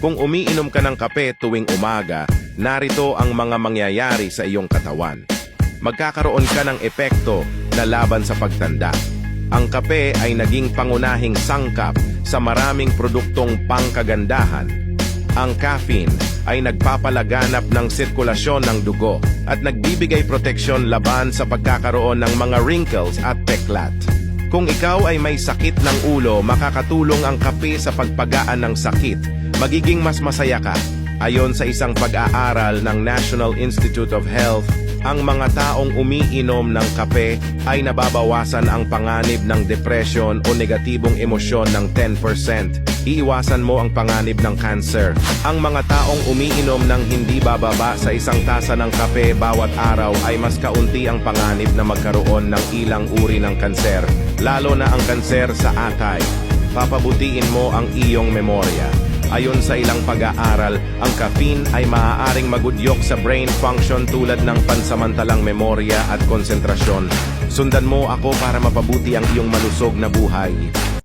Kung umiinom ka ng kape tuwing umaga, narito ang mga mangyayari sa iyong katawan. Magkakaroon ka ng epekto na laban sa pagtanda. Ang kape ay naging pangunahing sangkap sa maraming produktong pangkagandahan. Ang caffeine ay nagpapalaganap ng sirkulasyon ng dugo at nagbibigay proteksyon laban sa pagkakaroon ng mga wrinkles at peklat. Kung ikaw ay may sakit ng ulo, makakatulong ang kape sa pagpagaan ng sakit. Magiging mas masaya ka. Ayon sa isang pag-aaral ng National Institute of Health, ang mga taong umiinom ng kape ay nababawasan ang panganib ng depression o negatibong emosyon ng 10%. Iiwasan mo ang panganib ng cancer. Ang mga taong umiinom ng hindi bababa sa isang tasa ng kape bawat araw ay mas kaunti ang panganib na magkaroon ng ilang uri ng kanser, lalo na ang kanser sa atay. Papabutiin mo ang iyong memorya. Ayon sa ilang pag-aaral, ang caffeine ay maaaring magudyok sa brain function tulad ng pansamantalang memorya at konsentrasyon. Sundan mo ako para mapabuti ang iyong malusog na buhay.